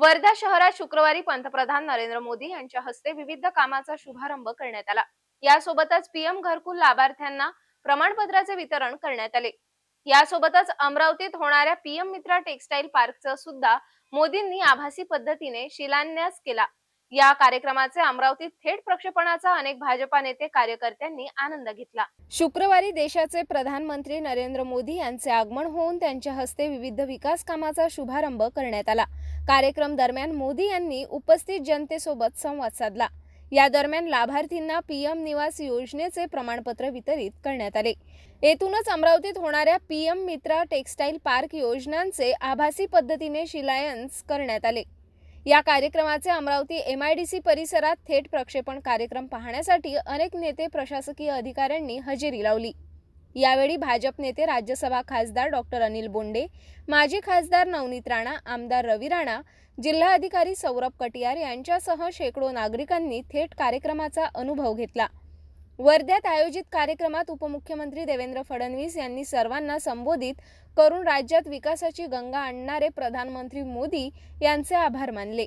वर्धा शहरात शुक्रवारी पंतप्रधान नरेंद्र मोदी यांच्या हस्ते विविध कामाचा शुभारंभ करण्यात आला. यासोबतच पीएम घरकुल लाभार्थ्यांना प्रमाणपत्राचे वितरण करण्यात आले. यासोबतच अमरावतीत होणाऱ्या पीएम मित्रा टेक्सटाईल पार्कचं सुद्धा मोदींनी आभासी पद्धतीने शिलान्यास केला. या कार्यक्रमाचे अमरावतीत थेट प्रक्षेपणाचा अनेक भाजपा नेते कार्यकर्त्यांनी आनंद घेतला. शुक्रवारी देशाचे प्रधानमंत्री नरेंद्र मोदी यांचे आगमन होऊन त्यांच्या हस्ते विविध विकास कामाचा शुभारंभ करण्यात आला. कार्यक्रम दरम्यान मोदी यांनी उपस्थित जनतेसोबत संवाद साधला. या दरम्यान लाभार्थींना पीएम निवास योजनेचे प्रमाणपत्र वितरित करण्यात आले. येथूनच अमरावतीत होणाऱ्या पीएम मित्रा टेक्सटाईल पार्क योजनांचे आभासी पद्धतीने शिलायन्स करण्यात आले. या कार्यक्रमाचे Amravati M I D C परिसरात थेट प्रक्षेपण कार्यक्रम पाहण्यासाठी अनेक नेते प्रशासकीय अधिकाऱ्यांनी हजेरी लावली. यावेळी भाजप नेते राज्यसभा खासदार डॉक्टर अनिल बोंडे माजी खासदार नवनीत राणा आमदार रवी राणा जिल्हाधिकारी सौरभ कटियार यांच्यासह शेकडो नागरिकांनी थेट कार्यक्रमाचा अनुभव घेतला. वर्ध्यात आयोजित कार्यक्रमात उपमुख्यमंत्री देवेंद्र फडणवीस यांनी सर्वांना संबोधित करून राज्यात विकासाची गंगा आणणारे प्रधानमंत्री मोदी यांचे आभार मानले.